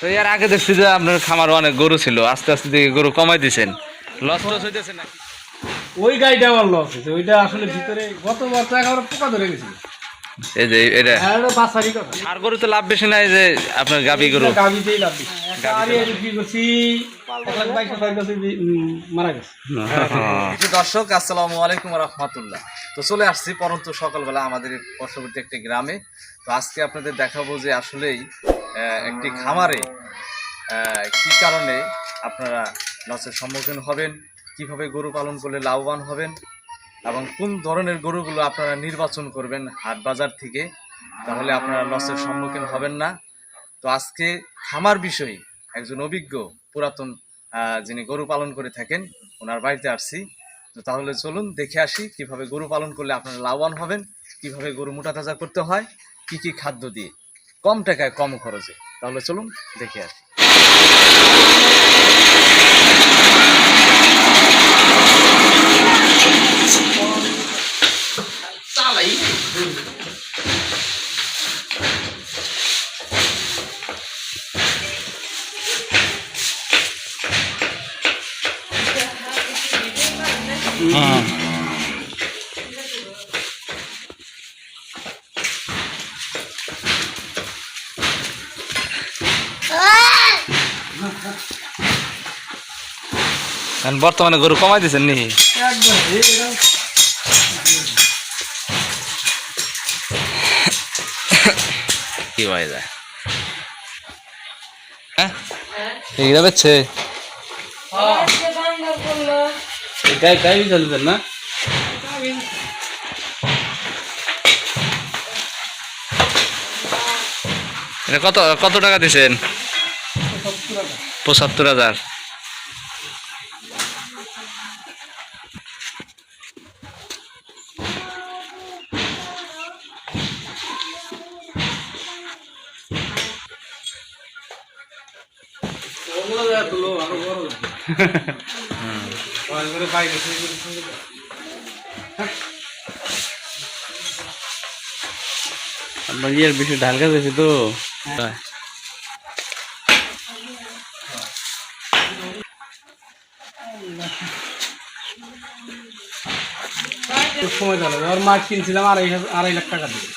তো এর আগে দেখছি যে আপনার খামার অনেক গরু ছিল আস্তে আস্তে দেখি গরু কমাই দিছেন। লস টস হইতেছে নাকি? ওই গাড়িটা আমার লস হয়েছে ওইটা আসলে ভিতরে গত বছর একেবারে পোকা ধরে গেছিল। এই যে এটা। হ্যাঁ কথা। আর গরু তো লাভ বেশি নাই যে আপনার গাবি গরু? গাবিতেই লাভ বেশি। বিক্রি করছি কিছু দর্শক আসসালামু আলাইকুম রহমতুল্লাহ। তো চলে আসছি পরন্ত সকালবেলা আমাদের পার্শ্ববর্তী একটি গ্রামে। তো আজকে আপনাদের দেখাবো যে আসলেই একটি খামারে কি কারণে আপনারা লসের সম্মুখীন হবেন? কীভাবে গরু পালন করলে লাভবান হবেন? এবং কোন ধরনের গরুগুলো আপনারা নির্বাচন করবেন হাট বাজার থেকে? তাহলে আপনারা লসের সম্মুখীন হবেন না। তো আজকে খামার বিষয়ে একজন অভিজ্ঞ পুরাতন যিনি গরু পালন করে থাকেন, ওনার বাড়িতে আসছি। তো তাহলে চলুন দেখে আসি কীভাবে গরু পালন করলে আপনারা লাভবান হবেন, কীভাবে গরু মোটা তাজা করতে হয়, কি কি খাদ্য দিয়ে। কম টাকায় কম খরচে। তাহলে চলুন দেখে আসি। বর্তমানে গরু কমাই দিছেন নি? কি হয়ে যায় হ্যাঁ? এইটা বেচছে। গাই গাই চলতেন না? এটা কত কত টাকা দিছেন? পঁচাত্তর হাজার। আপনার ইয়ের বেশি ঢালকা দিয়েছে তো। সময় চলে ওর মাছ কিনছিলাম আড়াই আড়াই লাখ টাকা দিয়ে।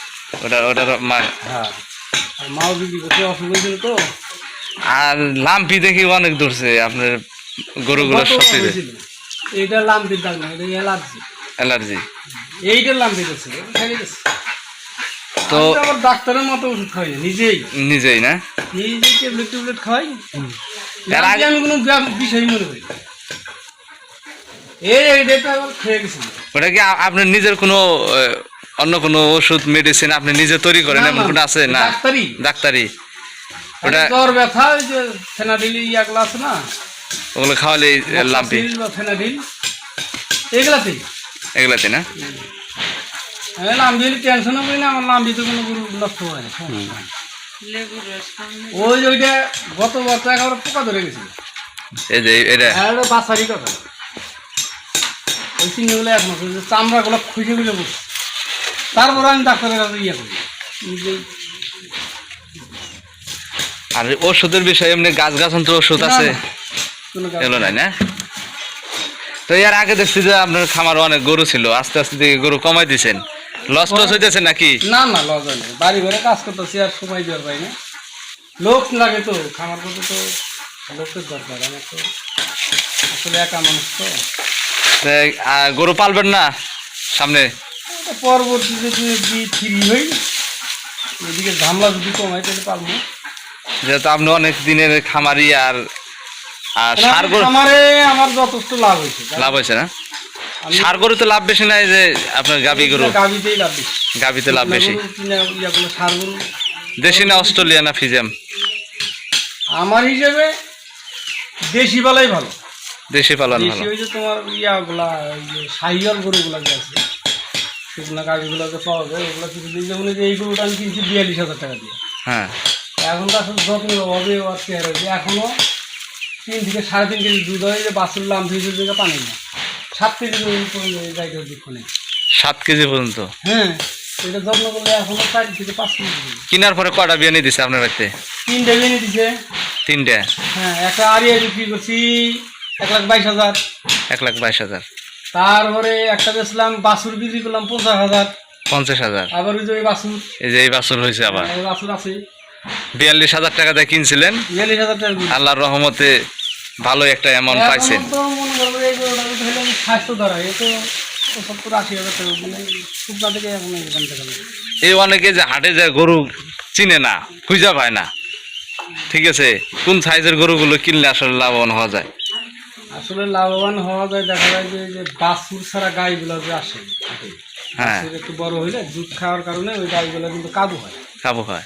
ওটা ওটার মা হ্যাঁ। মাও বিক্রি করতে অসুখ হয়েছিল তো। আর লাম্পি দেখি অনেক দূরছে আপনার গরুগুলো সত্যি? এইটা লাম্পির দাগ না এটা অ্যালার্জি। অ্যালার্জি। লাম্পি গেছে তো আবার ডাক্তারের মতো ওষুধ খাই না নিজেই। নিজেই না? নিজেই ট্যাবলেট ট্যাবলেট খাই। আগে- আমি কোনো বিষয় মনে করি। এই এইটা খেয়ে গেছিল ওটা কি আপনার নিজের কোনো অন্য কোনো ওষুধ মেডিসিন আপনি নিজে তৈরি করেন? এমন কোনো আছে? না। ডাক্তারি। ডাক্তারি। ওটা জ্বর ব্যথা ওই যে ফেনাডিল ইয়াগুলো আছে না? ওগুলো খাওয়ালে ফেনাডিল। এগুলাতেই? এগুলাতে না? আমি লাম্বি টেনশনও করি না আমার লাম্বিতে কোনো গরু নষ্ট হয় না ওই যে ওইটা গত বছর একেবারে পোকা ধরে গেছিল এই যে এটা আর ওটা বাসারই কথা। ওই চিহ্নগুলো এখনও চামড়াগুলো খুঁজে খুঁজে বসে। তারপরে আমি ডাক্তারের কাছে ইয়ে করি। আর ওষুধের বিষয়ে এমনি গাছ গাছান্তর ওষুধ আছে? না, এগুলো নাই না? তো এর আগে দেখছি যে আপনার খামার অনেক গরু ছিল আস্তে আস্তে দেখি গরু কমাই দিছেন। লস টস হইতেছে নাকি? না না লজ্জা নেই বাড়ি ঘরে কাজ করতেছি আর সময় দেওয়ার পাই না। লোক লাগে তো খামার করতে তো লোকের দরকার আমার তো আসলে একা মানুষ তো। গরু পালবেন না সামনে? পরবর্তীতে যদি ফ্রি হই এদিকে ঝামলা যদি কমাই তাহলে পারব যেহেতু আপনি অনেক দিনের খামারি আর আর সার গরু আমারে আমার যথেষ্ট লাভ হয়েছে লাভ হয়েছে না? সার গরু তো লাভ বেশি নাই যে আপনার গাবি গরু। গাভিতেই লাভ বেশি। গাবিতে লাভ বেশি। গরু কিনা ইয়াগুলো সার গরু। দেশি না অস্ট্রেলিয়া না ফিজিয়াম? আমার হিসেবে দেশি বেলাই ভালো। দেশি পালন ভালো। ওই যে তোমার ইয়াগুলা ওই যে সাইয়াল গরুগুলা যে আছে শুকনা গাভিগুলোতে পাওয়া যায় ওগুলো কিছু যেমন এই গরুটা আমি কিনছি বিয়াল্লিশ হাজার টাকা দিয়ে। হ্যাঁ। এখন আসলে যত্ন আর চেয়ার হয়েছে এখনও তিন থেকে সাড়ে তিন কেজি দুধ হয় যে বাছুর লাম দুই থেকে পানি না সাত কেজি পর্যন্ত যাইতে ফোনে সাত কেজি পর্যন্ত? হ্যাঁ এটা যত্ন করলে এখনও চার থেকে পাঁচ কেজি কেনার পরে কটা বিয়ানি দিছে আপনার বাড়িতে? তিনটে বিয়ে দিছে তিনটে? হ্যাঁ একটা আরিয়া বিক্রি করছি এক লাখ বাইশ হাজার। এক লাখ বাইশ হাজার। তারপরে একটা বেচলাম বাছুর বিক্রি করলাম পঞ্চাশ হাজার। পঞ্চাশ হাজার। আবার ওই যে ওই বাছুর এই যে এই বাছুর হয়েছে আবার। এই বাছুর আছে। বিয়াল্লিশ হাজার টাকা দিয়ে কিনছিলেন। আল্লাহর রহমতে ভালো একটা অ্যামাউন্ট পাইছেন। মনে এই অনেকে যে হাটে যায় গরু চিনে না খুঁজা পায় না। ঠিক আছে কোন সাইজের গরুগুলো কিনলে আসলে লাভবান হওয়া যায়? আসলে লাভবান হওয়া যায় দেখা যায় যে যে বাছুর ছাড়া গাইগুলো যে আসে হ্যাঁ। একটু বড় হইলে দুধ খাওয়ার কারণে ওই গাইগুলো কিন্তু কাবু হয়। খাব হয়।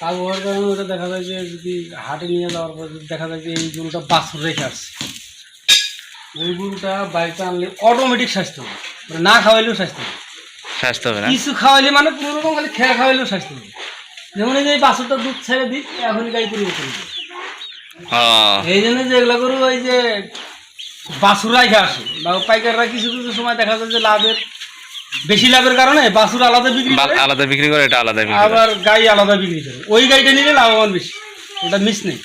কাবু হওয়ার কারণে ওটা দেখা যায় যে যদি হাটে নিয়ে যাওয়ার পর দেখা যায় যে এই গরুটা বাছুর রেখে আসছে। ওই গরুটা বাড়িতে আনলে অটোমেটিক স্বাস্থ্য হবে। মানে না খাওয়াইলেও স্বাস্থ্য হবে। স্বাস্থ্য হবে কিছু খাওয়াইলে মানে কোনো রকম খালি খেয়া খাওয়াইলেও স্বাস্থ্য হবে। যেমন এই যে বাছুরটা দুধ ছেড়ে দিই এখনই গাই পরিবর্তন হ্যাঁ। এই জন্য যে এগুলা গরু ওই যে বাছুর রাখে আসে। বা পাইকাররা কিছু কিছু সময় দেখা যায় যে লাভের বেশি লাভের কারণে বাছুর আলাদা বিক্রি করে আলাদা বিক্রি করে এটা আলাদা বিক্রি আবার গাই আলাদা বিক্রি করে। ওই গাইটা নিলে লাভবান বেশি। ওটা মিস নেই।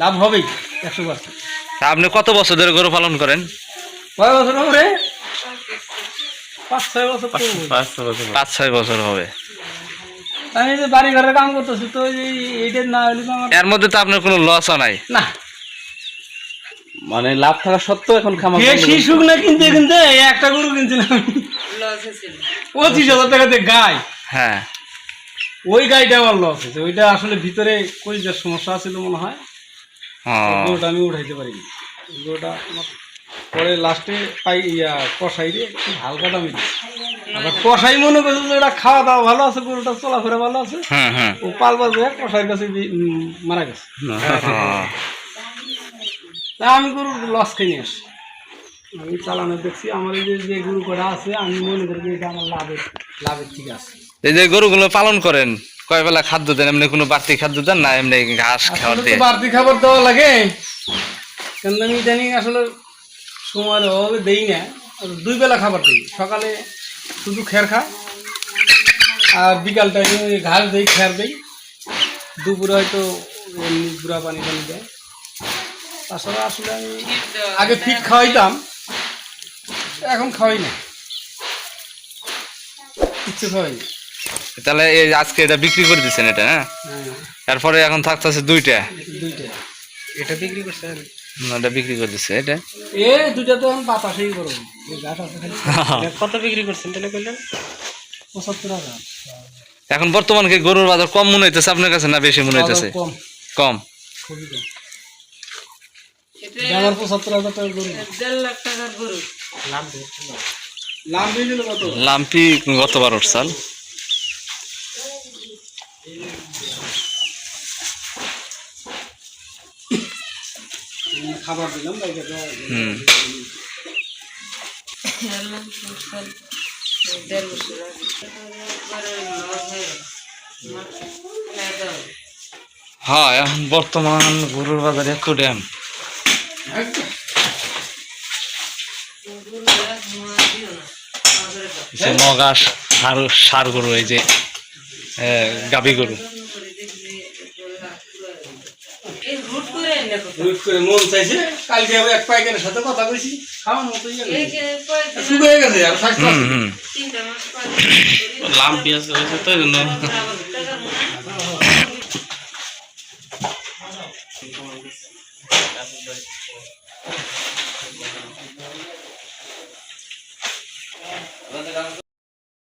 লাভ হবেই একশো পার্সেন্ট। তা আপনি কত বছর ধরে গরু পালন করেন? কয় বছর হবে? পাঁচ ছয় বছর। পাঁচ ছয় বছর হবে। আমি যে বাড়ি ঘরে কাম করতেছি তো এই যে এইটার না হলে তো আমার এর মধ্যে তো আপনার কোনো লসও নাই। না। মানে লাভ থাকা সত্ত্বেও এখন খামার বেশি সুখ না কিনতে কিনতে একটা গরু কিনছিলাম। আমি। পঁচিশ হাজার টাকাতে গাই। হ্যাঁ। ওই গাড়িটা আমার লস হয়েছে। ওইটা আসলে ভিতরে কলিজার সমস্যা ছিল মনে হয়। ও। গরুটা আমি উঠাইতে পারিনি। গরুটা পরে লাস্টে পাই ইয়া কষাই রে একটু হালকা দামি আবার কষাই মনে করছে যে এটা খাওয়া দাওয়া ভালো আছে গরুটা চলাফেরা ভালো আছে। ও পালবা যে কষাইয়ের কাছে মারা গেছে। তা আমি গরু লস খেয়ে নিয়ে আসি আমি চালানো দেখছি আমার এই যে গরু করা আছে আমি মনে করি যে এটা আমার লাভের লাভের ঠিক আছে। এই যে গরুগুলো পালন করেন কয় বেলা খাদ্য দেন? এমনি কোনো বাড়তি খাদ্য দেন না এমনি ঘাস খাওয়ার দিয়ে? বাড়তি খাবার দেওয়া লাগে। কেন আমি ইদানিং আসলে সময়ের অভাবে দেই না দুই বেলা খাবার দিই। সকালে শুধু খের খা আর বিকাল টাইমে ঘাস দিই খের দিই। দুপুরে হয়তো এমনি গুঁড়া পানি পানি দেয়। তাছাড়া আসলে আমি আগে ফিট খাওয়াইতাম এখন খাওয়াই না। কিচ্ছু খাওয়াই না। তাহলে এই আজকে এটা বিক্রি করে দিচ্ছেন এটা হ্যাঁ? হ্যাঁ। তারপরে এখন থাকতেছে দুইটা। দুইটা। এটা বিক্রি করছেন এটা বিক্রি করে দিচ্ছে এটা? এ দুইটা তো এখন বাতাসেই করো এই গাছ আছে খালি। কত বিক্রি করছেন তাহলে কইলেন? পঁচাত্তর হাজার। এখন বর্তমান কি গরুর বাজার কম মনে হইতেছে আপনার কাছে না বেশি মনে হইতেছে? কম। কম। খুবই কম। পঁচাত্তর হাজার টাকা গরু। লাভ দিয়ে দিল কত লাম্পি গতবার সাল তো হুম। হ্যাঁ বর্তমান গরুর বাজারে এত ড্যাম। মগা সার সার গরু এই যে গাবি গরু। রুট করে মন চাইছে কালকে এক পাইকারের সাথে কথা কইছি খাওয়ার মতো হয়ে গেছে আর লাম্পি আছে হয়েছে তো